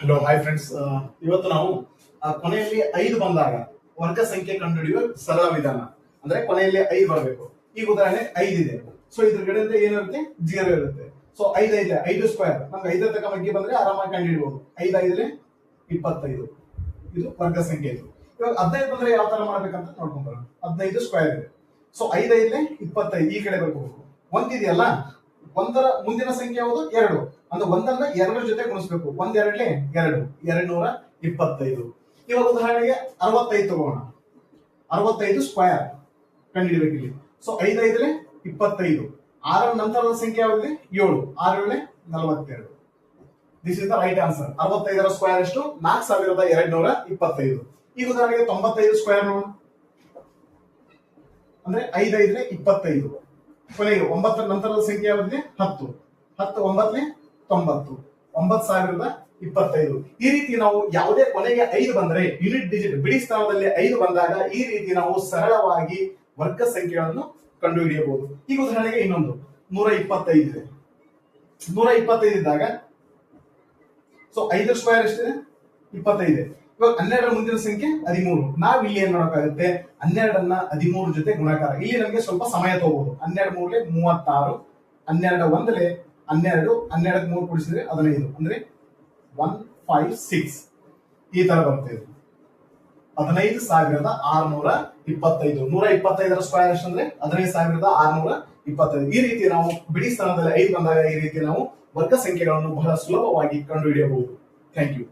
Hello hi friends ಇವತ್ತು ನಾವು ಕೊನೆಯಲ್ಲಿ ಐದು ಬಂದಾಗ ವರ್ಗ ಸಂಖ್ಯೆ ಕಂಡುಹಿಡಿಯುವ ಸರಳ ವಿಧಾನ. ಅಂದ್ರೆ ಕೊನೆಯಲ್ಲಿ ಐದು ಬರಬೇಕು. ಈಗ ಉದಾಹರಣೆ ಐದು ಇದೆ. ಸೊ ಇದ್ರ ಕಡೆಯಿಂದ ಏನಿರುತ್ತೆ? ಜೀರೋ ಇರುತ್ತೆ. ಸೊ ಐದು ಐದು ಐದು ಸ್ಕ್ವೇರ್ ನಮ್ಗೆ ಐದರ ತಕ್ಕ ಬಗ್ಗೆ ಬಂದ್ರೆ ಆರಾಮಾಗಿ ಕಂಡುಹಿಡಬಹುದು ಐದು ಐದ್ರೆ ಇಪ್ಪತ್ತೈದು. ಇದು ವರ್ಗ ಸಂಖ್ಯೆ ಇದು. ಇವಾಗ ಹದಿನೈದು ಬಂದ್ರೆ ಯಾವ ತರ ಮಾಡ್ಬೇಕಂತ ನೋಡ್ಕೊಂಡ್ ಬರೋಣ. ಹದಿನೈದು ಸ್ಕ್ವೇರ್ ಇದೆ. ಸೊ ಐದೈದ್ರೆ ಇಪ್ಪತ್ತೈದು ಈ ಕಡೆ ಬರ್ಕೋಬೇಕು ಒಂದಿದೆಯಲ್ಲ? ಒಂದರ ಮುಂದಿನ ಸಂಖ್ಯೆ ಯಾವುದು? ಎರಡು. ಅಂದ್ರೆ ಒಂದನ್ನ ಎರಡರ ಜೊತೆ ಗುಣಿಸ್ಬೇಕು. ಒಂದೆರಡ್ಲಿ ಎರಡು. ಎರಡು ನೂರ ಇಪ್ಪತ್ತೈದು. ಇವಾಗ ಉದಾಹರಣೆಗೆ ಅರವತ್ತೈದು ತಗೋಣ. ಅರವತ್ತೈದು ಸ್ಕ್ವಯರ್ ಕಂಡುಹಿಡಿಬೇಕು ಇಲ್ಲಿ. ಸೊ ಐದು ಐದಲೆ ಇಪ್ಪತ್ತೈದು. ಆರರ ನಂತರದ ಸಂಖ್ಯೆ ಯಾವುದಿದೆ ಏಳು. ಆರೇಳೆ ನಲವತ್ತೆರಡು. This is the right answer ಅರವತ್ತೈದರ square ಎಷ್ಟು? ನಾಲ್ಕು ಸಾವಿರದ ಎರಡ್ ನೂರ ಇಪ್ಪತ್ತೈದು. ಈಗ ಉದಾಹರಣೆಗೆ ತೊಂಬತ್ತೈದು ಸ್ಕ್ವೇರ್ ನೋಡೋಣ. ಅಂದ್ರೆ ಐದೈದ್ರೆ ಇಪ್ಪತ್ತೈದು. ಕೊನೆಗೆ ಒಂಬತ್ತರ ನಂತರದ ಸಂಖ್ಯೆ ಯಾವ್ದಿದೆ? ಹತ್ತು. ಹತ್ತು, ಒಂಬತ್ತನೇ, ತೊಂಬತ್ತು. ಒಂಬತ್ತು ಸಾವಿರದ ಇಪ್ಪತ್ತೈದು. ಈ ರೀತಿ ನಾವು ಯಾವುದೇ ಕೊನೆಗೆ ಐದು ಬಂದರೆ ಯೂನಿಟ್ ಡಿಜಿಟ್ ಬಿಡಿ ಸ್ಥಾನದಲ್ಲಿ ಐದು ಬಂದಾಗ ಈ ರೀತಿ ನಾವು ಸರಳವಾಗಿ ವರ್ಗ ಸಂಖ್ಯೆಗಳನ್ನು ಕಂಡುಹಿಡಿಯಬಹುದು. ಈಗ ಉದಾಹರಣೆಗೆ ಇನ್ನೊಂದು. ನೂರ ಇಪ್ಪತ್ತೈದು. ಇದೆ ನೂರ ಇಪ್ಪತ್ತೈದು ಇದ್ದಾಗ ಸೊ ಐದು ಸ್ಕ್ವೇರ್ ಎಷ್ಟಿದೆ? ಇಪ್ಪತ್ತೈದು. ಇವಾಗ ಹನ್ನೆರಡರ ಮುಂದಿನ ಸಂಖ್ಯೆ ಹದಿಮೂರು. ನಾವ್ ಇಲ್ಲಿ ಏನ್ ಮಾಡೋಕ್ಕಾಗುತ್ತೆ? ಹನ್ನೆರಡನ್ನ ಹದಿಮೂರು ಜೊತೆ ಗುಣಾಕಾರ. ಇಲ್ಲಿ ನಮಗೆ ಸ್ವಲ್ಪ ಸಮಯ ತಗೋಬಹುದು ಹನ್ನೆರಡು ಮೂರಲೆ ಮೂವತ್ತಾರು, ಹನ್ನೆರಡ ಒಂದಲೆ ಹನ್ನೆರಡು ಹನ್ನೆರಡು ಮೂರು ಕೂಡಿಸಿದ್ರೆ ಹದಿನೈದು. ಅಂದ್ರೆ ಒನ್ ಫೈವ್ ಸಿಕ್ಸ್ ಈ ತರ ಬರುತ್ತೆ ಇದು. ಹದಿನೈದು ಸಾವಿರದ ಆರ್ನೂರ ಇಪ್ಪತ್ತೈದು. ನೂರ ಇಪ್ಪತ್ತೈದರ ಸ್ಕ್ವೇರ್ ಎಷ್ಟು ಅಂದ್ರೆ ಹದಿನೈದು ಸಾವಿರದ ಆರ್ನೂರ ಇಪ್ಪತ್ತೈದು. ಈ ರೀತಿ ನಾವು ಬಿಡಿ ಸ್ಥಾನದಲ್ಲಿ ಐದು ಬಂದಾಗ ಈ ರೀತಿ ನಾವು ವರ್ಗ ಸಂಖ್ಯೆಗಳನ್ನು ಬಹಳ ಸುಲಭವಾಗಿ ಕಂಡುಹಿಡಿಯಬಹುದು. Thank you